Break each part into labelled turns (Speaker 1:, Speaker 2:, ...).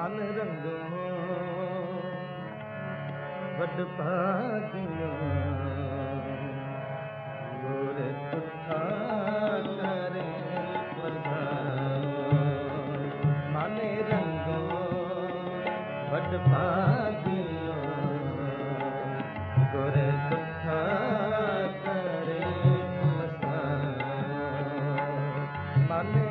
Speaker 1: ਮਨ ਰੰਗੋ। ਵੱਡ ਭਾਗਿਆ। ਗੁਰ ਤੁਠਾ ਕਰੇ ਪਧਾਰੋ ਰੰਗੋ, ਵੱਡ ਭਾਗਿਆ। ਗੁਰ ਤੁਠਾ ਕਰੇ ਪਧਾਰੋ ਮਨ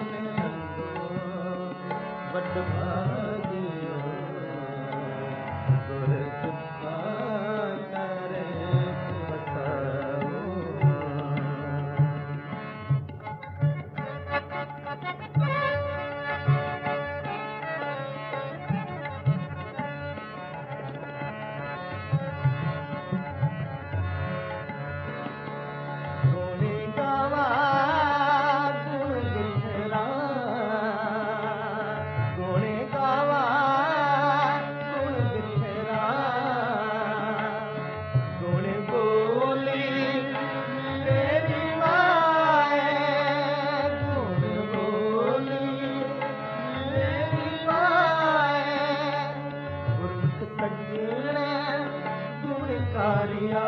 Speaker 1: ਜਾਣਿਓ ਵੱਡਾ ਸੱਜਣਾ ਗੁਣ ਕਾਰਿਆ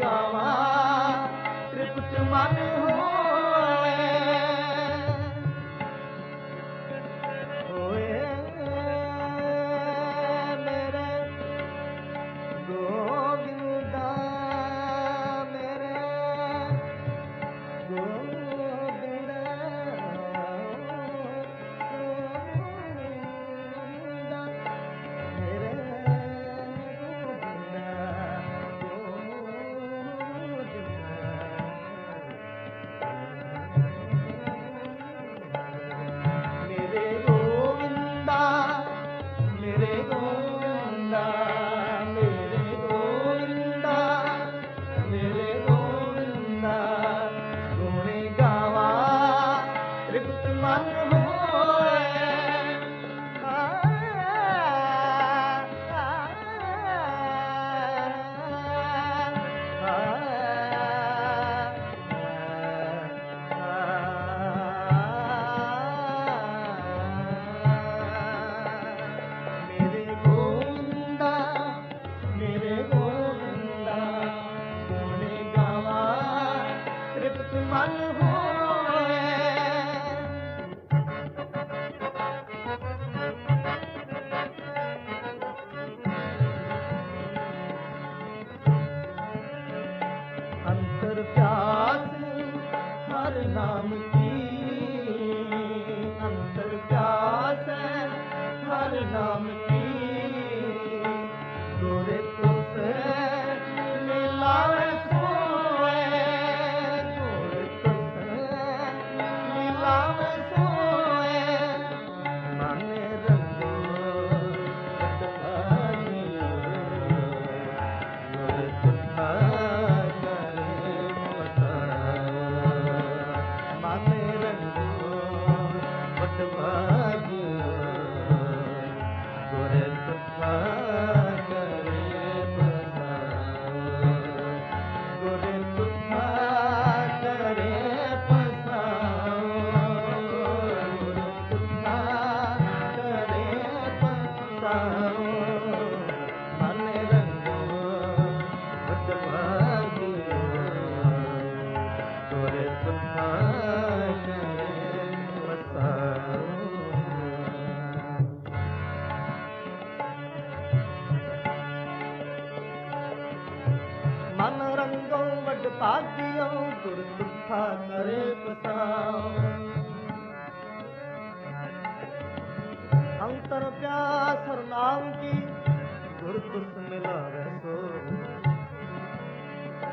Speaker 1: ਗਾਵਾਂ ਤ੍ਰਿਪਤ ਮਨ मरहूँ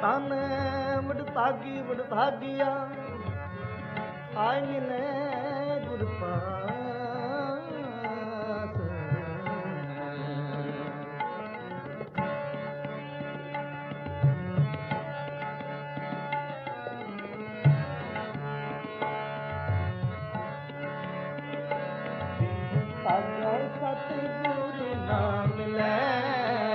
Speaker 1: ਤਨ ਵਡਤਾਗੀ ਵਡਤਾਗਿਆ ਆਇ ਮਿਲੇ ਗੁਰ ਪਾਸ। ਤਨ ਸਤਿਗੁਰੂ ਨਾਮ ਲੈ।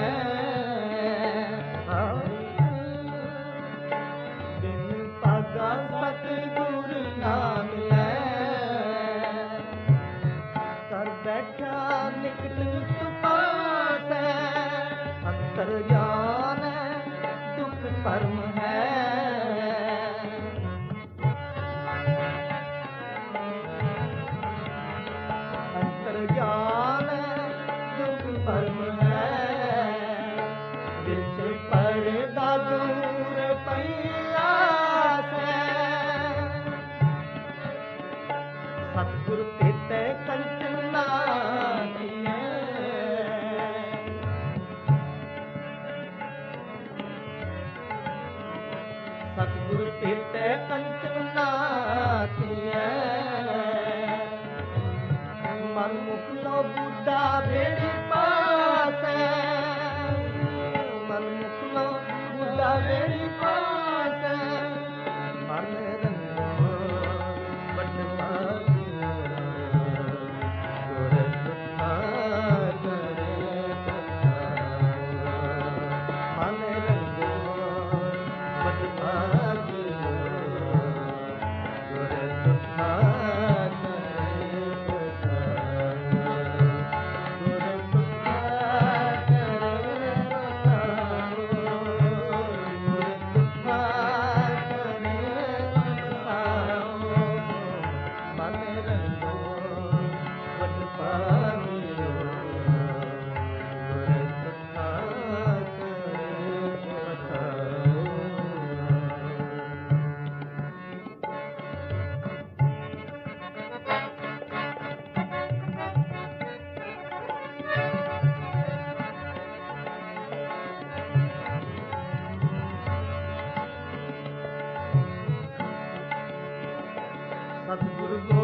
Speaker 1: ਸਤਿਗੁਰ ਭੇਟੇ ਕੰਚਨ ਨਾਥੀਐ। ਮਨ ਮੁਖ ਲੋ ਬੁੱਢਾ ਬੇੜੀ सतगुरु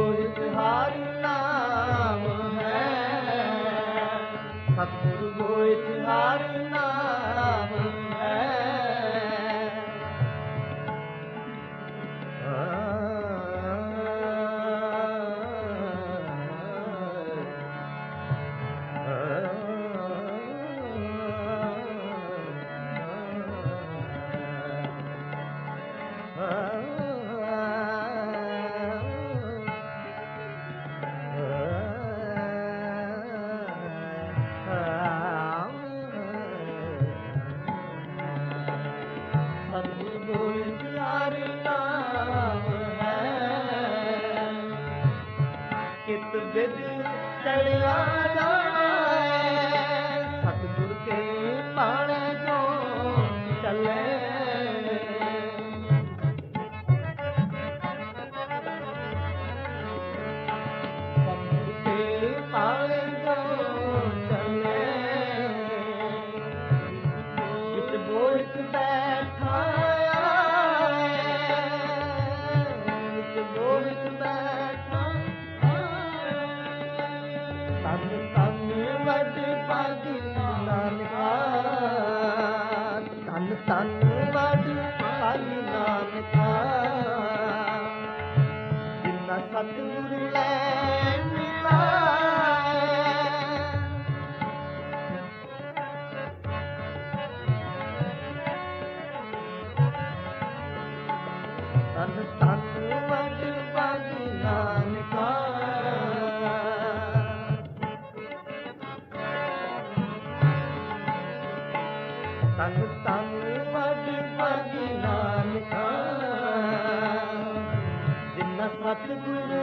Speaker 1: चढ़िया ਜਿਨ ਸਤਿਗੁਰ